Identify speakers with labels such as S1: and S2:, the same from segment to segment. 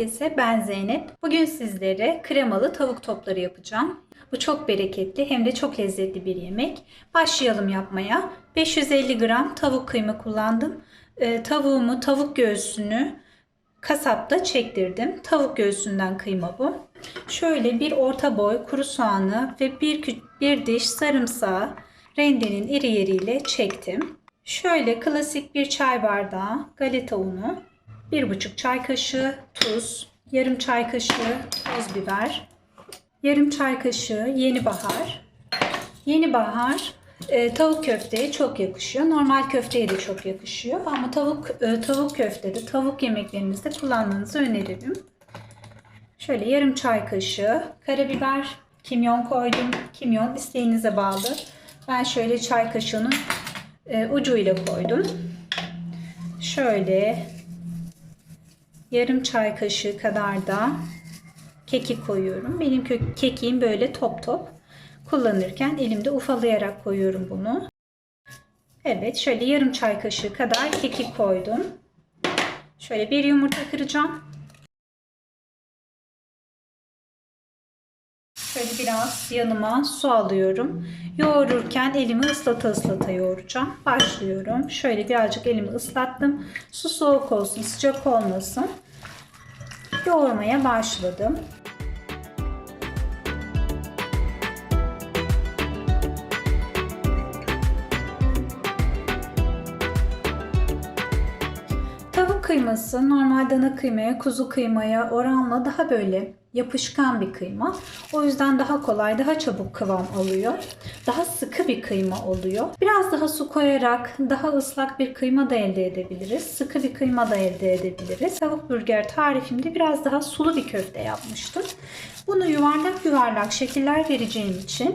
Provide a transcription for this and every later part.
S1: herkese. Ben Zeynep. Bugün sizlere kremalı tavuk topları yapacağım. Bu çok bereketli hem de çok lezzetli bir yemek. Başlayalım yapmaya. 550 gram tavuk kıyma kullandım. Ee, tavuğumu, tavuk göğsünü kasapta çektirdim. Tavuk göğsünden kıyma bu. Şöyle bir orta boy kuru soğanı ve bir, bir diş sarımsağı rendenin iri yeriyle çektim. Şöyle klasik bir çay bardağı galeta unu, bir buçuk çay kaşığı tuz, yarım çay kaşığı toz biber, yarım çay kaşığı yeni bahar. Yeni bahar e, tavuk köfteye çok yakışıyor. Normal köfteye de çok yakışıyor. Ama tavuk e, tavuk köftede, tavuk yemeklerinizde kullanmanızı öneririm. Şöyle yarım çay kaşığı karabiber, kimyon koydum. Kimyon isteğinize bağlı. Ben şöyle çay kaşığının e, ucuyla koydum. Şöyle yarım çay kaşığı kadar da kekik koyuyorum. Benim kekiğim böyle top top. Kullanırken elimde ufalayarak koyuyorum bunu. Evet şöyle yarım çay kaşığı kadar kekik koydum. Şöyle bir yumurta kıracağım. Şöyle biraz yanıma su alıyorum. Yoğururken elimi ıslata ıslata yoğuracağım. Başlıyorum. Şöyle birazcık elimi ıslattım. Su soğuk olsun, sıcak olmasın. Yoğurmaya başladım. Kıyması normal dana kıymaya, kuzu kıymaya oranla daha böyle yapışkan bir kıyma. O yüzden daha kolay, daha çabuk kıvam alıyor. Daha sıkı bir kıyma oluyor. Biraz daha su koyarak daha ıslak bir kıyma da elde edebiliriz. Sıkı bir kıyma da elde edebiliriz. Tavuk burger tarifimde biraz daha sulu bir köfte yapmıştım. Bunu yuvarlak yuvarlak şekiller vereceğim için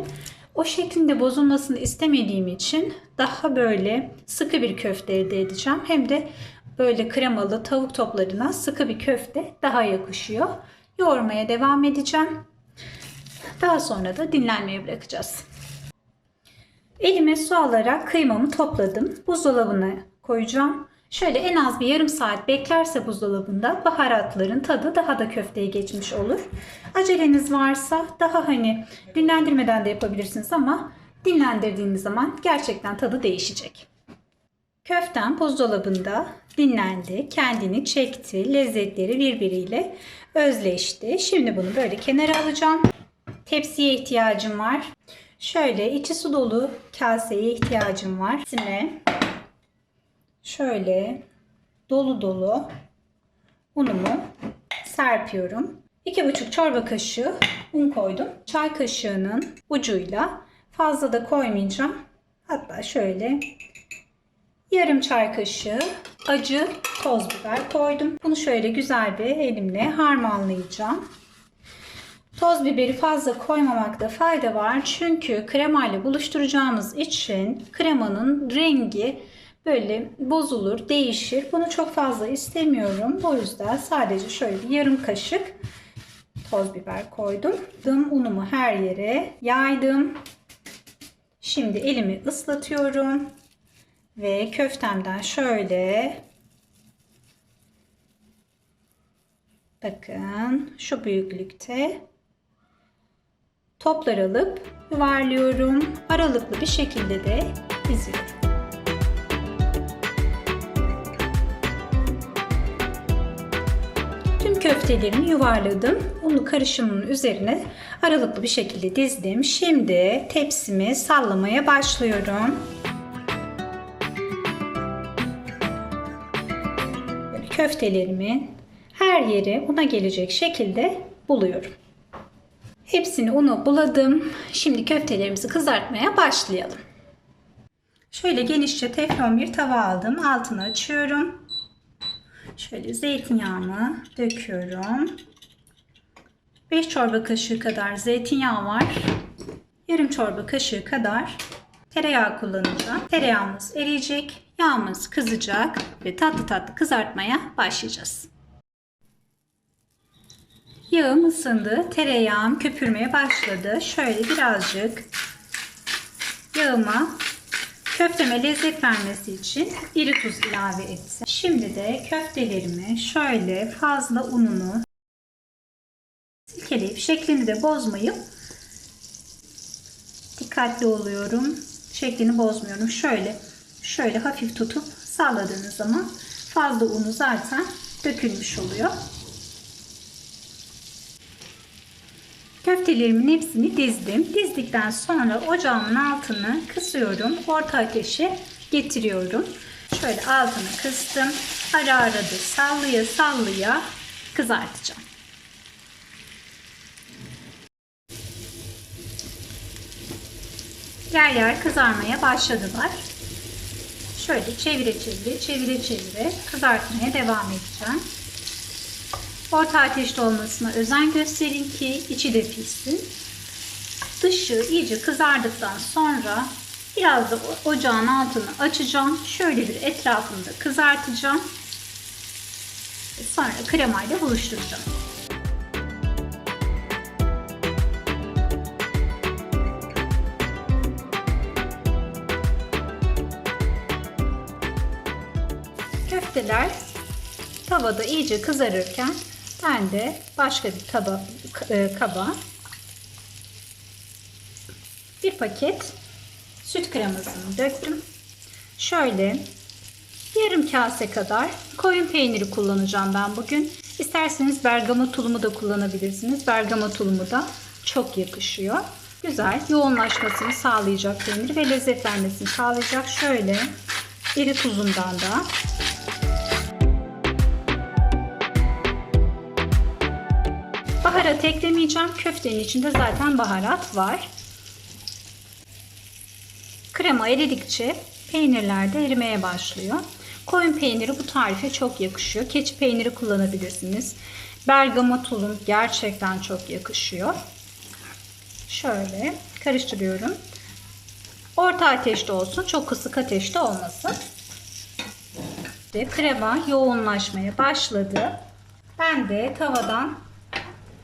S1: o şeklinde bozulmasını istemediğim için daha böyle sıkı bir köfte elde edeceğim. Hem de böyle kremalı tavuk toplarına sıkı bir köfte daha yakışıyor. Yoğurmaya devam edeceğim. Daha sonra da dinlenmeye bırakacağız. Elime su alarak kıymamı topladım. Buzdolabına koyacağım. Şöyle en az bir yarım saat beklerse buzdolabında baharatların tadı daha da köfteye geçmiş olur. Aceleniz varsa daha hani dinlendirmeden de yapabilirsiniz ama dinlendirdiğiniz zaman gerçekten tadı değişecek. Köftem buzdolabında dinlendi, kendini çekti, lezzetleri birbiriyle özleşti. Şimdi bunu böyle kenara alacağım. Tepsiye ihtiyacım var. Şöyle içi su dolu kaseye ihtiyacım var. İçine şöyle dolu dolu unumu serpiyorum. 2,5 çorba kaşığı un koydum. Çay kaşığının ucuyla fazla da koymayacağım. Hatta şöyle yarım çay kaşığı acı toz biber koydum. Bunu şöyle güzel bir elimle harmanlayacağım. Toz biberi fazla koymamakta fayda var. Çünkü kremayla buluşturacağımız için kremanın rengi böyle bozulur, değişir. Bunu çok fazla istemiyorum. O yüzden sadece şöyle bir yarım kaşık toz biber koydum. Unumu her yere yaydım. Şimdi elimi ıslatıyorum. Ve köftemden şöyle bakın şu büyüklükte toplar alıp yuvarlıyorum. Aralıklı bir şekilde de diziyorum. Tüm köftelerimi yuvarladım. Unu karışımının üzerine aralıklı bir şekilde dizdim. Şimdi tepsimi sallamaya başlıyorum. Köftelerimin her yeri una gelecek şekilde buluyorum. Hepsini unu buladım. Şimdi köftelerimizi kızartmaya başlayalım. Şöyle genişçe teflon bir tava aldım. Altını açıyorum. Şöyle zeytinyağımı döküyorum. 5 çorba kaşığı kadar zeytinyağı var. Yarım çorba kaşığı kadar tereyağı kullanacağım. Tereyağımız eriyecek, yağımız kızacak ve tatlı tatlı kızartmaya başlayacağız. Yağım ısındı, tereyağım köpürmeye başladı. Şöyle birazcık yağıma köfteme lezzet vermesi için iri tuz ilave ettim. Şimdi de köftelerimi şöyle fazla ununu silkeleyip şeklini de bozmayıp dikkatli oluyorum. Şeklini bozmuyorum. Şöyle şöyle hafif tutup salladığınız zaman fazla unu zaten dökülmüş oluyor. Köftelerimin hepsini dizdim. Dizdikten sonra ocağımın altını kısıyorum. Orta ateşe getiriyorum. Şöyle altını kıstım. Ara ara da sallaya sallaya kızartacağım. Yer yer kızarmaya başladılar. Şöyle çevire çevire çevire çevire kızartmaya devam edeceğim. Orta ateşte olmasına özen gösterin ki içi de pişsin. Dışı iyice kızardıktan sonra biraz da ocağın altını açacağım. Şöyle bir etrafını da kızartacağım. Sonra kremayla buluşturacağım. Köfteler tavada iyice kızarırken ben de başka bir taba, e, kaba bir paket süt kremasını döktüm. Şöyle yarım kase kadar koyun peyniri kullanacağım ben bugün. İsterseniz bergamot tulumu da kullanabilirsiniz. Bergamot tulumu da çok yakışıyor. Güzel yoğunlaşmasını sağlayacak peynir ve lezzetlenmesini sağlayacak. Şöyle iri tuzundan da Baharat eklemeyeceğim. Köftenin içinde zaten baharat var. Krema eridikçe peynirler de erimeye başlıyor. Koyun peyniri bu tarife çok yakışıyor. Keçi peyniri kullanabilirsiniz. Bergamot tulum gerçekten çok yakışıyor. Şöyle karıştırıyorum. Orta ateşte olsun. Çok kısık ateşte olmasın. Krema yoğunlaşmaya başladı. Ben de tavadan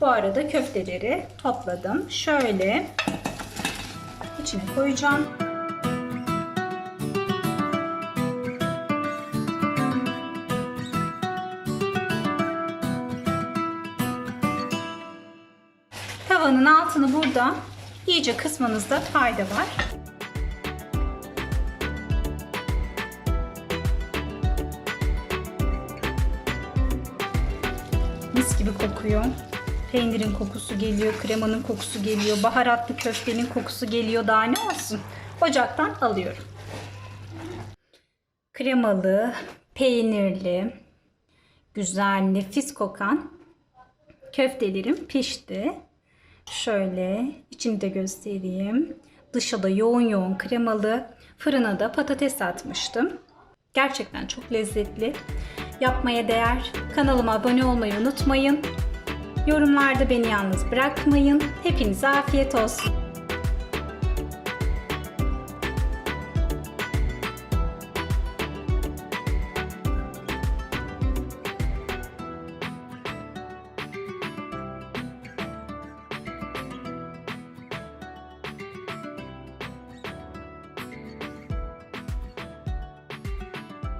S1: bu arada köfteleri topladım. Şöyle içine koyacağım. Tavanın altını burada iyice kısmanızda fayda var. Mis gibi kokuyor. Peynirin kokusu geliyor, kremanın kokusu geliyor, baharatlı köftenin kokusu geliyor. Daha ne olsun? Ocaktan alıyorum. Kremalı, peynirli, güzel, nefis kokan köftelerim pişti. Şöyle içini de göstereyim. Dışı da yoğun yoğun kremalı. Fırına da patates atmıştım. Gerçekten çok lezzetli. Yapmaya değer. Kanalıma abone olmayı unutmayın. Yorumlarda beni yalnız bırakmayın. Hepinize afiyet olsun.